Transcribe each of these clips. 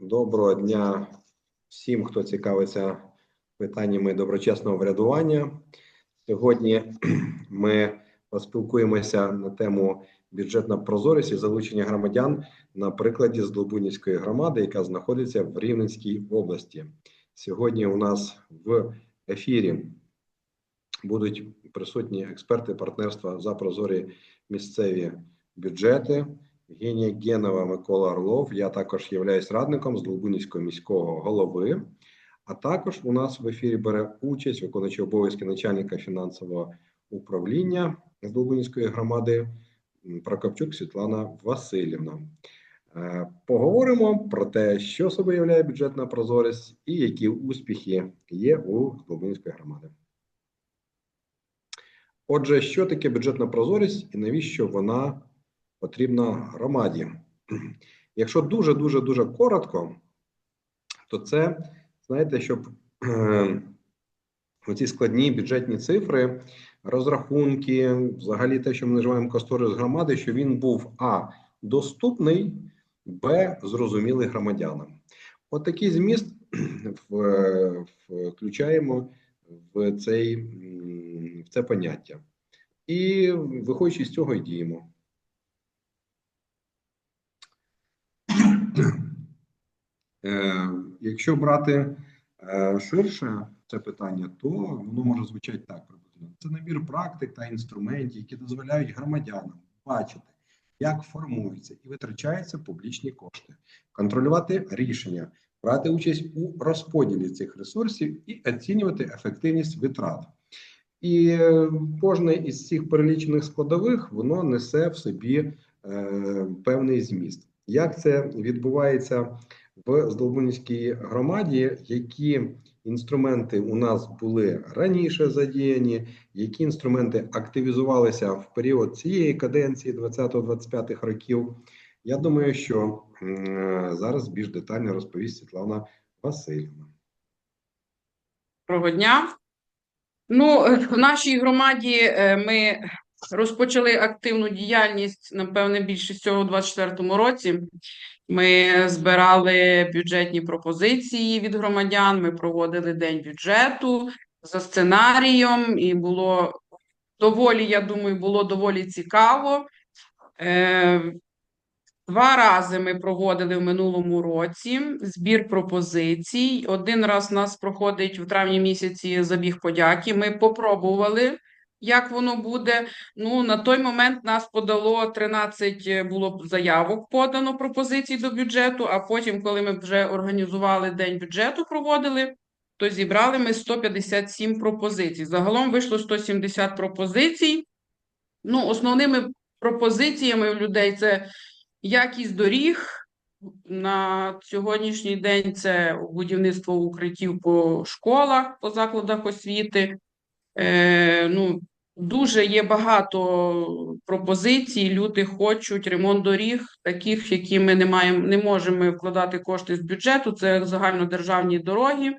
Доброго дня всім, хто цікавиться питаннями доброчесного врядування. Сьогодні ми поспілкуємося на тему бюджетна прозорість і залучення громадян на прикладі Злобунівської громади, яка знаходиться в Рівненській області. Сьогодні у нас в ефірі будуть присутні експерти партнерства за прозорі місцеві бюджети. Генія Генова Микола Орлов. Я також являюсь радником з Долбунівського міського голови. А також у нас в ефірі бере участь виконуючий обов'язки начальника фінансового управління з Долбунівської громади Прокопчук Світлана Васильівна. Е, Поговоримо про те, що собою являє бюджетна прозорість і які успіхи є у Долбунівської громади. Отже, що таке бюджетна прозорість і навіщо вона потрібна громаді? Якщо дуже дуже дуже коротко, то це знаєте, щоб е, оці складні бюджетні цифри, розрахунки, взагалі те, що ми називаємо кошторис громади, що він був а доступний, б зрозумілий громадянам. От такий зміст включаємо в цей в це поняття. І виходячи з цього й діємо. Е, Якщо брати е, ширше це питання, то воно може звучати так приблизно. Це набір практик та інструментів, які дозволяють громадянам бачити, як формуються і витрачаються публічні кошти, контролювати рішення, брати участь у розподілі цих ресурсів і оцінювати ефективність витрат. І е, кожне із цих перелічених складових воно несе в собі е, певний зміст. Як це відбувається в Здолбунівській громаді? Які інструменти у нас були раніше задіяні, які інструменти активізувалися в період цієї каденції 20-25 років? Я думаю, що зараз більш детально розповість Світлана Васильівна. Доброго дня. Ну, в нашій громаді е, ми розпочали активну діяльність, напевне, більше всього у 2024 році. Ми збирали бюджетні пропозиції від громадян, ми проводили день бюджету за сценарієм, і було доволі, я думаю, було доволі цікаво. Е, Два рази ми проводили в минулому році збір пропозицій. Один раз у нас проходить в травні місяці забіг подяки. Ми попробували, як воно буде. Ну, на той момент нас подало 13 було заявок подано пропозицій до бюджету. А потім, коли ми вже організували день бюджету, проводили, то зібрали ми 157 пропозицій. Загалом вийшло 170 пропозицій. Ну, основними пропозиціями у людей це якість доріг. На сьогоднішній день це будівництво укриттів по школах, по закладах освіти. Е, ну, дуже є багато пропозицій. Люди хочуть ремонт доріг, таких, які ми не маємо, не можемо вкладати кошти з бюджету. Це загальнодержавні дороги.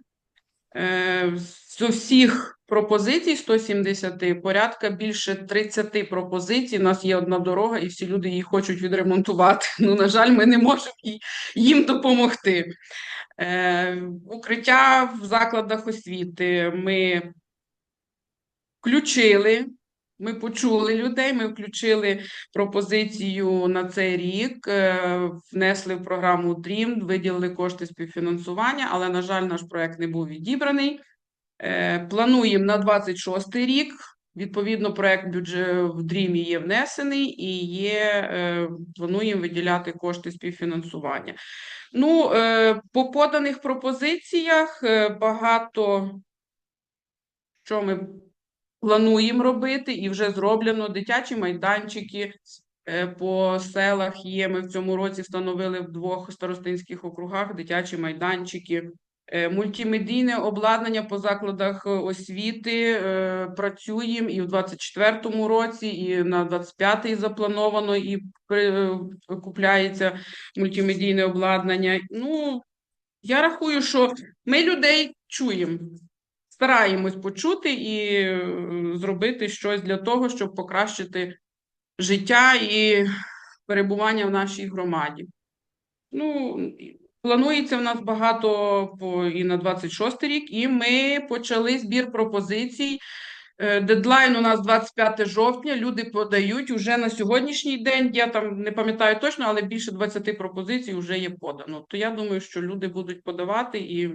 Е, з усіх пропозицій 170 порядка більше 30 пропозицій. У нас є одна дорога, і всі люди її хочуть відремонтувати. Ну, на жаль, ми не можемо їм допомогти. Е, укриття в закладах освіти ми включили. Ми почули людей, ми включили пропозицію на цей рік, е, внесли в програму DREAM, виділили кошти співфінансування, але, на жаль, наш проект не був відібраний. Е, Плануємо на 26 рік. Відповідно, проект бюджет в DREAM є внесений і є, е, плануємо виділяти кошти співфінансування. Ну, по поданих пропозиціях багато що ми плануємо робити, і вже зроблено дитячі майданчики е, по селах є. Ми в цьому році встановили в двох старостинських округах дитячі майданчики. Е, Мультимедійне обладнання по закладах освіти е, працюємо і в 24-му році, і на 25-й заплановано і купляється мультимедійне обладнання. Ну, я рахую, що ми людей чуємо стараємось почути і е, зробити щось для того, щоб покращити життя і перебування в нашій громаді. Ну, Планується в нас багато і на 26 рік, і ми почали збір пропозицій. Е, Дедлайн у нас 25 жовтня. Люди подають уже на сьогоднішній день. Я там не пам'ятаю точно, але більше 20 пропозицій вже є подано. То я думаю, що люди будуть подавати, і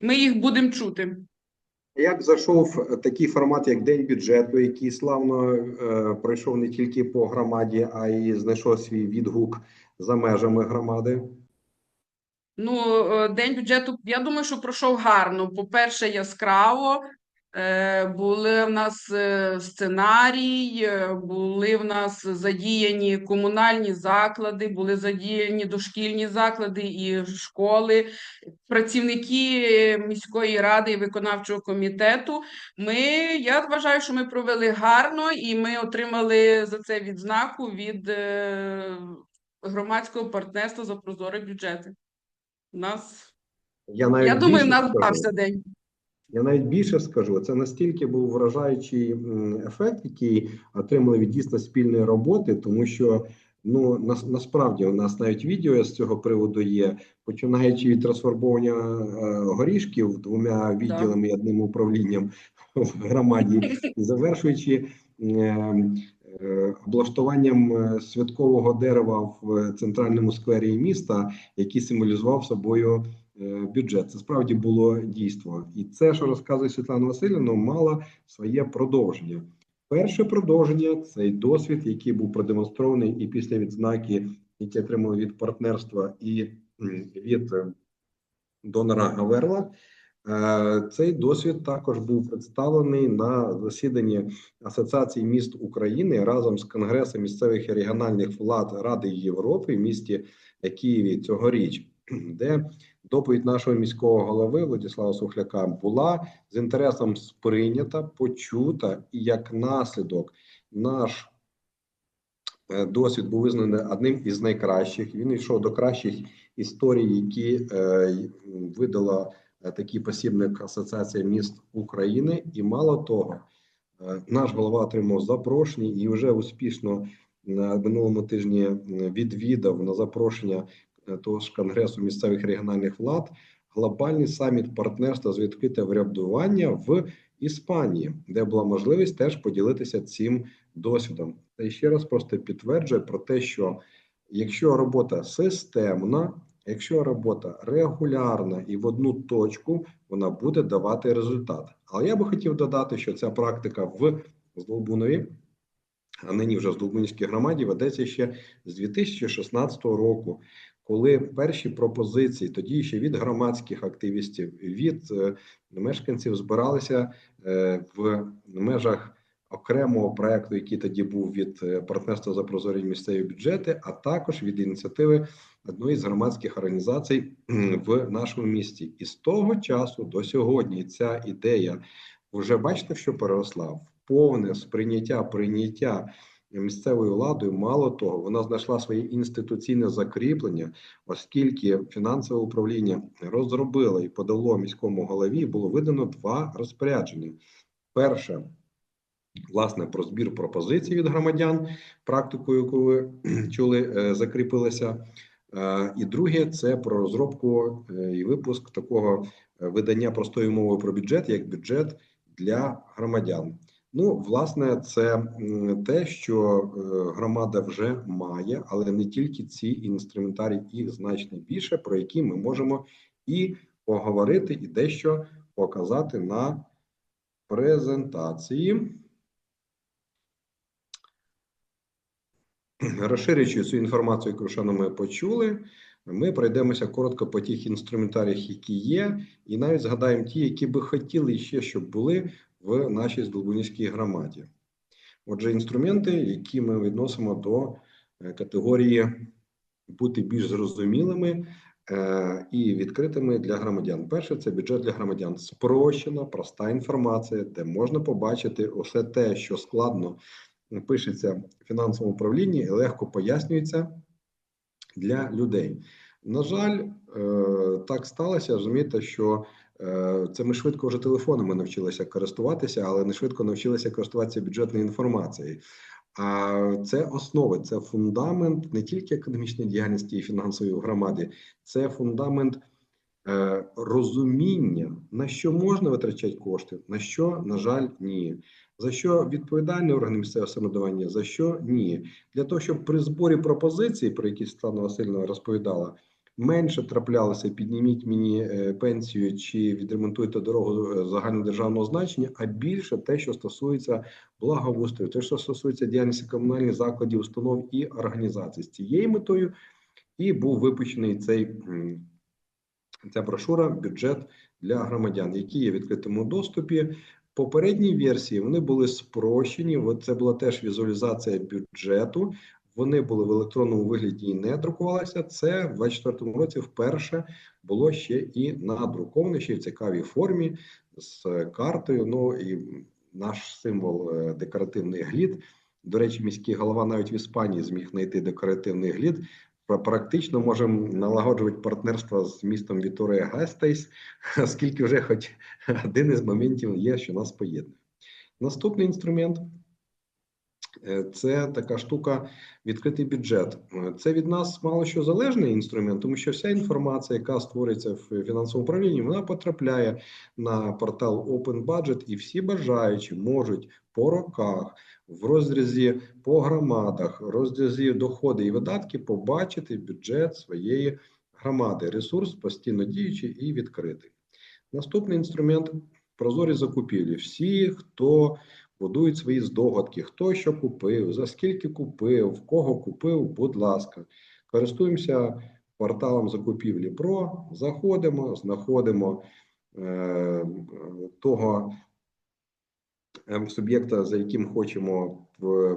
ми їх будемо чути. Як зайшов такий формат, як День бюджету, який славно е, пройшов не тільки по громаді, а й знайшов свій відгук за межами громади? Ну, е, день бюджету, я думаю, що пройшов гарно. По-перше, яскраво. Е, Були в нас е, сценарій, е, були в нас задіяні комунальні заклади, були задіяні дошкільні заклади і школи, працівники міської ради і виконавчого комітету. Ми, я вважаю, що ми провели гарно і ми отримали за це відзнаку від громадського партнерства за прозорі бюджети. У нас, Я навіть я думаю, в нас вдався день. Я навіть більше скажу, це настільки був вражаючий ефект, який отримали від дійсно спільної роботи, тому що ну нас, насправді у нас навіть відео з цього приводу є, починаючи від розфарбовування е, горішків двома відділами і одним управлінням в громаді, завершуючи е, е, облаштуванням е, святкового дерева в центральному сквері міста, який символізував собою бюджет. Це справді було дійство. І це, що розказує Світлана Васильівна, мало своє продовження. Перше продовження цей досвід, який був продемонстрований і після відзнаки, які отримали від партнерства і від е, донора Гаверла. Е, Цей досвід також був представлений на засіданні Асоціації міст України разом з Конгресом місцевих і регіональних влад Ради Європи в місті Києві цьогоріч, де доповідь нашого міського голови Владислава Сухляка була з інтересом сприйнята, почута, і як наслідок наш е, досвід був визнаний одним із найкращих. Він йшов до кращих історій, які е, видала е, такий посібник Асоціація міст України. І мало того, е, наш голова отримав запрошення і вже успішно на минулому тижні відвідав на запрошення того ж Конгресу місцевих регіональних влад глобальний саміт партнерства з відкрите врядування в Іспанії, де була можливість теж поділитися цим досвідом. Це ще раз просто підтверджує про те, що якщо робота системна, якщо робота регулярна і в одну точку, вона буде давати результат. Але я би хотів додати, що ця практика в Здолбунові, а нині вже в Здолбунівській громаді, ведеться ще з 2016 року, коли перші пропозиції, тоді ще від громадських активістів, від е, мешканців збиралися е, в межах окремого проекту, який тоді був від е, партнерства за прозорі місцеві бюджети, а також від ініціативи одної з громадських організацій в нашому місті. І з того часу до сьогодні ця ідея вже бачите, що переросла в повне сприйняття прийняття місцевою владою. Мало того, вона знайшла своє інституційне закріплення, оскільки фінансове управління розробило і подало міському голові, було видано два розпорядження. Перше власне про збір пропозицій від громадян, практику, яку ви чули, е, закріпилася. Е, І друге це про розробку е, і випуск такого видання простою мовою про бюджет, як бюджет для громадян. Ну, власне, це те, що е, громада вже має, але не тільки ці інструментарії, їх значно більше, про які ми можемо і поговорити, і дещо показати на презентації. Розширюючи цю інформацію, яку ще ми почули, ми пройдемося коротко по тих інструментаріях, які є, і навіть згадаємо ті, які би хотіли ще, щоб були в нашій Здолбунівській громаді. Отже, інструменти, які ми відносимо до е, категорії бути більш зрозумілими е, і відкритими для громадян. Перше це бюджет для громадян. Спрощена, проста інформація, де можна побачити усе те, що складно пишеться в фінансовому управлінні і легко пояснюється для людей. На жаль, е, так сталося, розумієте, що це ми швидко вже телефонами навчилися користуватися, але не швидко навчилися користуватися бюджетною інформацією. А це основи, це фундамент не тільки економічної діяльності і фінансової громади, це фундамент е, розуміння, на що можна витрачати кошти, на що, на жаль, ні. За що відповідальний орган місцевого самоврядування, за що ні. Для того, щоб при зборі пропозицій, про які Світлана Васильівна розповідала, менше траплялося підніміть мені е, пенсію чи відремонтуйте дорогу е, загальнодержавного значення, а більше те, що стосується благоустрою, те, що стосується діяльності комунальних закладів, установ і організацій. З цією метою і був випущений цей ця брошура бюджет для громадян, які є в відкритому доступі. Попередні версії вони були спрощені. Це була теж візуалізація бюджету. Вони були в електронному вигляді і не друкувалися. Це в 24-му році вперше було ще і надруковане, ще в цікавій формі з картою. Ну і наш символ е, декоративний глід. До речі, міський голова навіть в Іспанії зміг знайти декоративний глід. Практично можемо налагоджувати партнерство з містом Віторія Гастейс, оскільки вже хоч один із моментів є, що нас поєднує. Наступний інструмент це така штука відкритий бюджет. Е, Це від нас мало що залежний інструмент, тому що вся інформація, яка створюється в фінансовому управлінні, вона потрапляє на портал Open Budget, і всі бажаючі можуть по роках в розрізі по громадах, розрізі доходи і видатки побачити бюджет своєї громади. Ресурс постійно діючий і відкритий. Наступний інструмент прозорі закупівлі. Всі, хто будують свої здогадки, хто що купив, за скільки купив, в кого купив, будь ласка, користуємося порталом закупівлі Про, заходимо, знаходимо е, того е, суб'єкта, за яким хочемо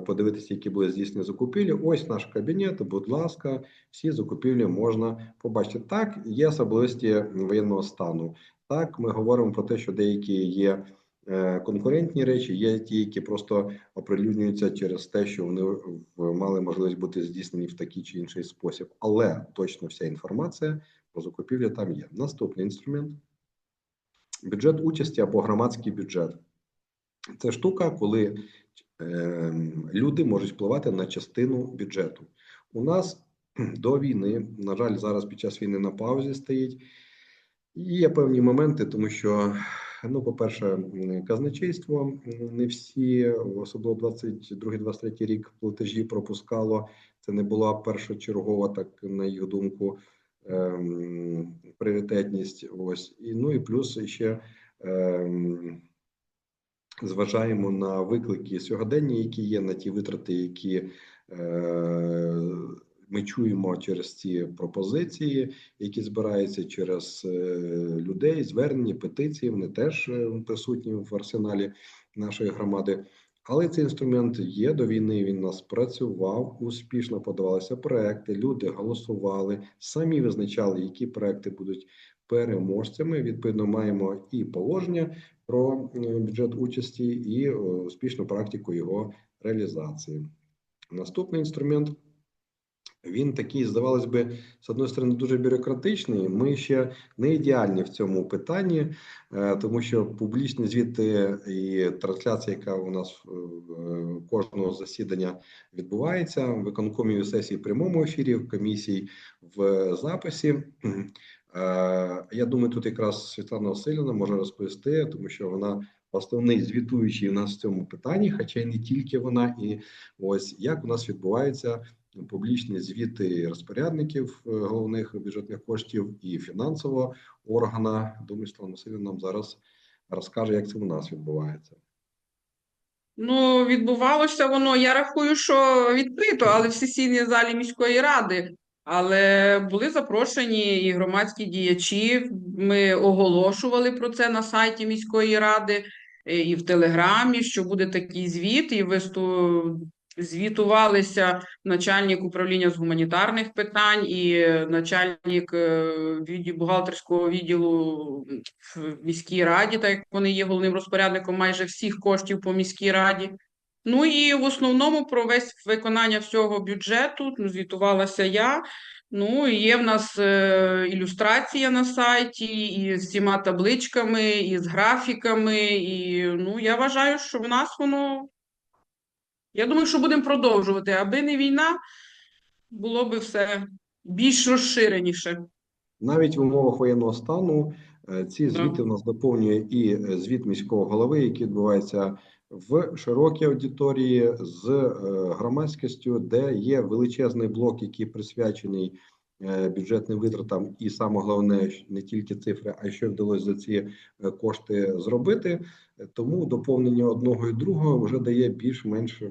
подивитися, які були здійснені закупівлі. Ось наш кабінет. Будь ласка, всі закупівлі можна побачити. Так, є особливості воєнного стану. Так, ми говоримо про те, що деякі є конкурентні речі, є ті, які просто оприлюднюються через те, що вони мали можливість бути здійснені в такий чи інший спосіб. Але точно вся інформація про закупівлі там є. Наступний інструмент бюджет участі або громадський бюджет. Це штука, коли е, люди можуть впливати на частину бюджету. У нас до війни, на жаль, зараз під час війни на паузі стоїть. І Є певні моменти, тому що, ну, по-перше, казначейство не всі, особливо 22-23 рік, платежі пропускало. Це не була першочергова, так на їх думку, ем, пріоритетність. Ось і ну і плюс ще ем, зважаємо на виклики сьогодення, які є, на ті витрати, які е, ми чуємо через ці пропозиції, які збираються через е, людей, звернення, петиції. Вони теж е, присутні в арсеналі нашої громади. Але цей інструмент є до війни. Він нас працював успішно. Подавалися проекти. Люди голосували, самі визначали, які проекти будуть переможцями. Відповідно, маємо і положення про е, бюджет участі, і успішну практику його реалізації. Наступний інструмент. Він такий, здавалось би, з одної сторони, дуже бюрократичний. Ми ще не ідеальні в цьому питанні, е, тому що публічні звіти і трансляція, яка у нас е, кожного засідання відбувається в виконкомі сесії в прямому ефірі, в комісії в записі. Е, Я думаю, тут якраз Світлана Васильівна може розповісти, тому що вона основний звітуючий у нас в цьому питанні, хоча й не тільки вона, і ось як у нас відбуваються публічні звіти розпорядників е, головних бюджетних коштів і фінансового органа. Думаю, Світлана Васильівна нам зараз розкаже, як це у нас відбувається. Ну, відбувалося воно, я рахую, що відкрито, але в сесійній залі міської ради. Але були запрошені і громадські діячі. Ми оголошували про це на сайті міської ради е, і в Телеграмі, що буде такий звіт, і висту... звітувалися начальник управління з гуманітарних питань і начальник е, бухгалтерського відділу в міській раді, так як вони є головним розпорядником майже всіх коштів по міській раді. Ну і в основному про весь виконання всього бюджету ну, звітувалася я. Ну, є в нас е, ілюстрація на сайті, і з всіма табличками, і з графіками. І ну, я вважаю, що в нас воно Я думаю, що будемо продовжувати, аби не війна, було би все більш розширеніше. Навіть в умовах воєнного стану е, ці звіти в нас доповнює і е, звіт міського голови, який відбувається в широкій аудиторії з е, громадськістю, де є величезний блок, який присвячений бюджетним витратам, і саме головне не тільки цифри, а й що вдалося за ці е, кошти зробити. Е, Тому доповнення одного і другого вже дає більш-менш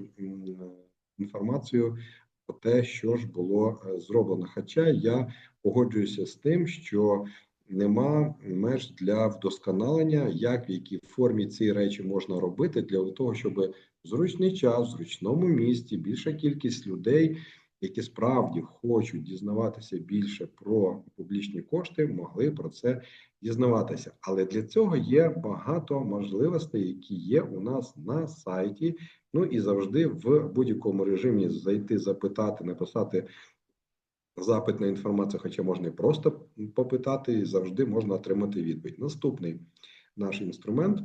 інформацію про те, що ж було е, зроблено. Хоча я погоджуюся з тим, що нема меж для вдосконалення, як в якій формі ці речі можна робити для того, щоб зручний час, в зручному місті більша кількість людей, які справді хочуть дізнаватися більше про публічні кошти, могли про це дізнаватися. Але для цього є багато можливостей, які є у нас на сайті. Ну і завжди в будь-якому режимі зайти, запитати, написати запит на інформацію, хоча можна і просто попитати, і завжди можна отримати відповідь. Наступний наш інструмент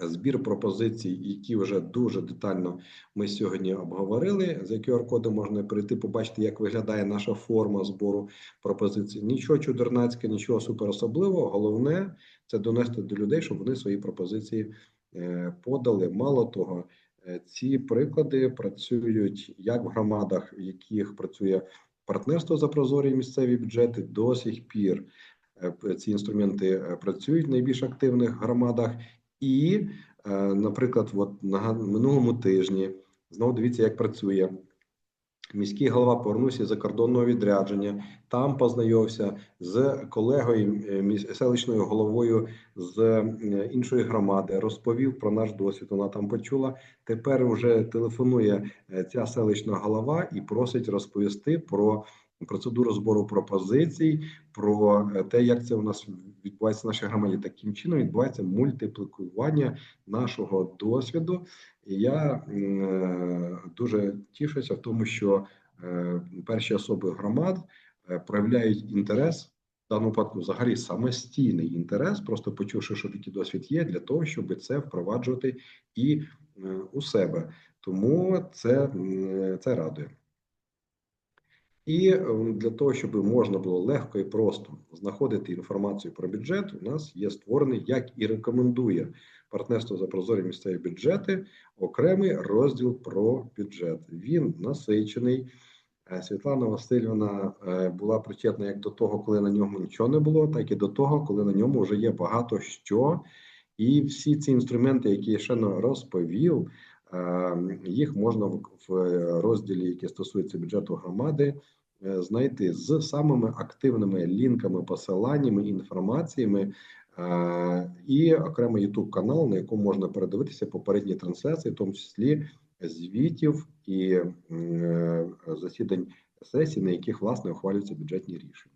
збір пропозицій, які вже дуже детально ми сьогодні обговорили. За QR-кодом можна перейти, побачити, як виглядає наша форма збору пропозицій. Нічого чудернацького, нічого суперособливого. Головне це донести до людей, щоб вони свої пропозиції е, подали. Мало того, е, ці приклади працюють як в громадах, в яких працює партнерство за прозорі місцеві бюджети, до сих пір е, ці інструменти працюють в найбільш активних громадах. І, е, наприклад, от на минулому тижні знову дивіться, як працює. Міський голова повернувся із закордонного відрядження. Там познайомився з колегою е, селищною головою з е, іншої громади. Розповів про наш досвід. Вона там почула. Тепер вже телефонує ця селищна голова і просить розповісти про процедуру збору пропозицій, про е, те, як це у нас відбувається в нашій громаді. Таким чином відбувається мультиплікування нашого досвіду. І я е, дуже тішуся в тому, що е, перші особи громад проявляють інтерес. В даному випадку взагалі самостійний інтерес, просто почувши, що такий досвід є, для того, щоб це впроваджувати і у себе. Тому це, це радує. І для того, щоб можна було легко і просто знаходити інформацію про бюджет, у нас є створений, як і рекомендує партнерство за прозорі місцеві бюджети, окремий розділ про бюджет. Він насичений. Е, Світлана Васильівна е, була причетна як до того, коли на ньому нічого не було, так і до того, коли на ньому вже є багато що. І всі ці інструменти, які я ще розповів, їх можна в розділі, який стосується бюджету громади, е, знайти з самими активними лінками, посиланнями, інформаціями. е, І окремо YouTube канал, на якому можна передивитися попередні трансляції, в тому числі звітів і е, засідань сесій, на яких власне ухвалюються бюджетні рішення.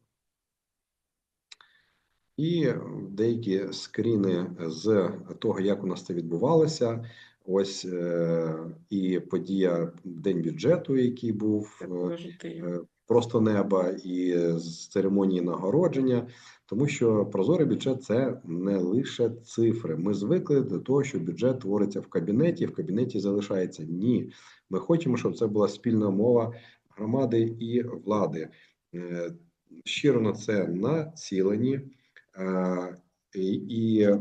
І деякі скріни з того, як у нас це відбувалося. Ось е, і подія День бюджету, який був е, е, просто неба, і з церемонії нагородження, тому що прозорий бюджет це не лише цифри. Ми звикли до того, що бюджет твориться в кабінеті, в кабінеті залишається. Ні, ми хочемо, щоб це була спільна мова громади і влади. Е, Щиро на це націлені. Е, і, е,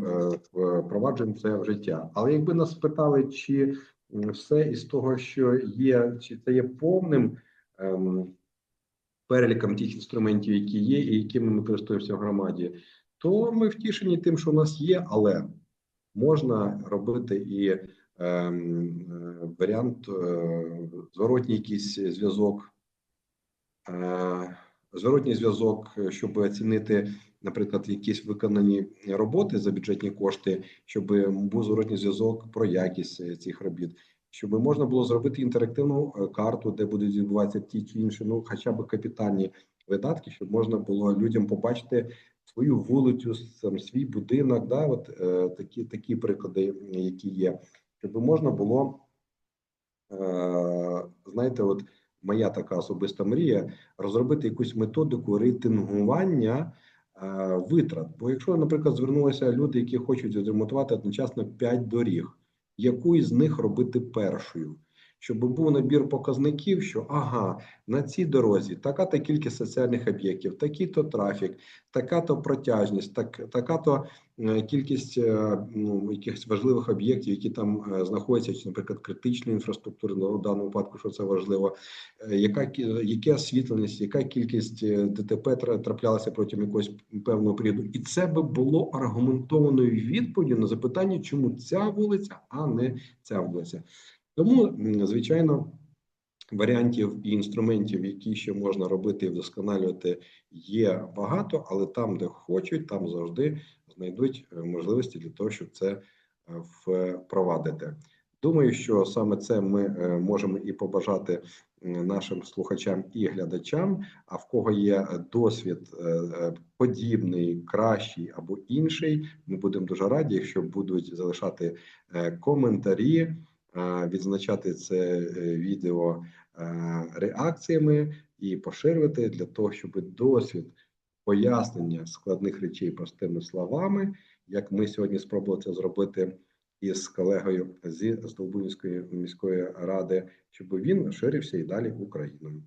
впроваджуємо це в життя. Але якби нас питали, чи все із того, що є, чи це є повним ем, переліком тих інструментів, які є, і якими ми користуємося в громаді, то ми втішені тим, що у нас є, але можна робити і ем, варіант е, зворотній якийсь зв'язок. Е, Зворотній зв'язок, е, щоб оцінити, наприклад, якісь виконані роботи за бюджетні кошти, щоб був зворотній зв'язок про якість е, цих робіт, щоб можна було зробити інтерактивну е, карту, де будуть відбуватися ті чи інші, ну хоча б капітальні видатки, щоб можна було людям побачити свою вулицю, сам свій будинок. Да, от е, такі такі приклади, які є, щоб можна було, е, знаєте, от моя така особиста мрія розробити якусь методику рейтингування е, витрат. Бо якщо, наприклад, звернулися люди, які хочуть відремонтувати одночасно 5 доріг, яку із них робити першою? Щоб був набір показників, що ага, на цій дорозі така-то кількість соціальних об'єктів, такий-то трафік, така-то протяжність, так, така-то е, кількість е, ну, якихось важливих об'єктів, які там е, знаходяться, чи, наприклад, критичної інфраструктури, ну, в даному випадку, що це важливо, яка яке освітленість, яка кількість ДТП траплялася протягом якогось певного періоду, і це би було аргументованою відповіддю на запитання, чому ця вулиця, а не ця вулиця. Тому, звичайно, варіантів і інструментів, які ще можна робити і вдосконалювати, є багато, але там, де хочуть, там завжди знайдуть е, можливості для того, щоб це е, впровадити. Думаю, що саме це ми е, можемо і побажати нашим слухачам і глядачам. А в кого є досвід подібний, кращий або інший, ми будемо дуже раді, якщо будуть залишати коментарі, відзначати це е, відео е, реакціями і поширювати для того, щоб досвід пояснення складних речей простими словами, як ми сьогодні спробували це зробити із колегою зі Здолбунівської міської ради, щоб він ширився і далі Україною.